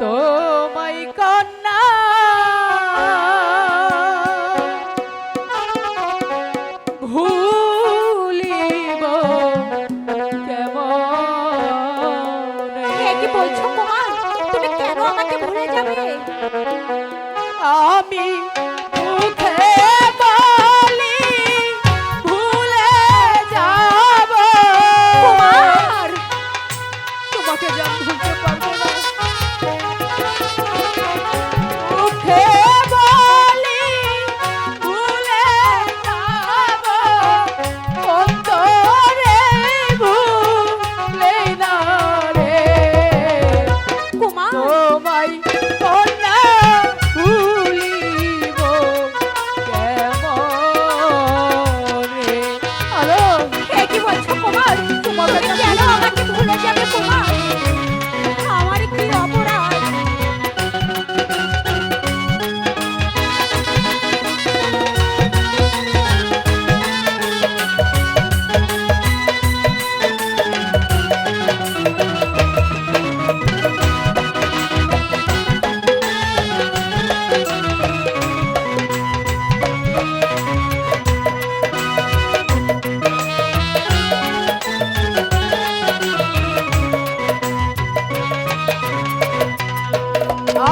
তোমায় কন্যা। ভুলিব কেমন? কি বলছো কুমার? তুমি কেন আমাকে ভুলে যাবে? আমি তোমাকে জানব Hey!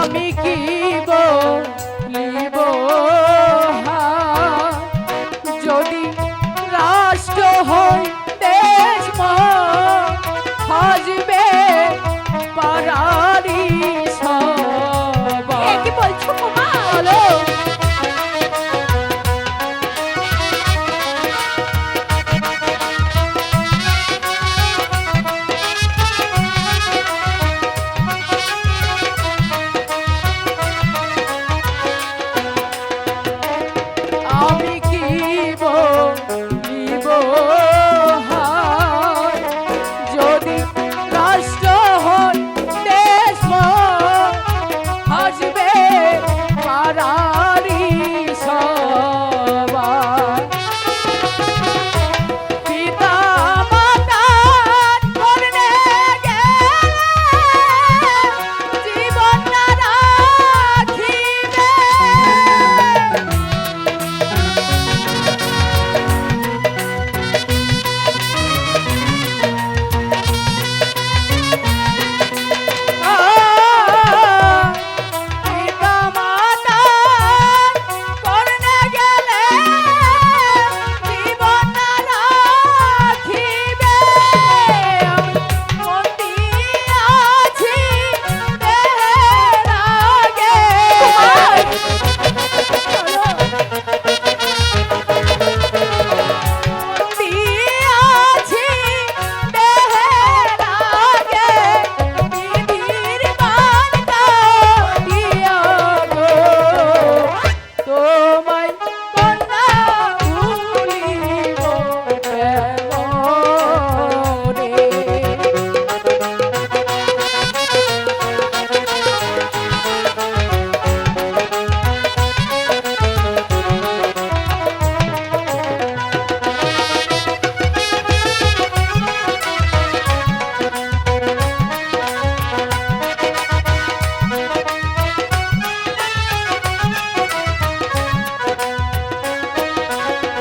আমি কি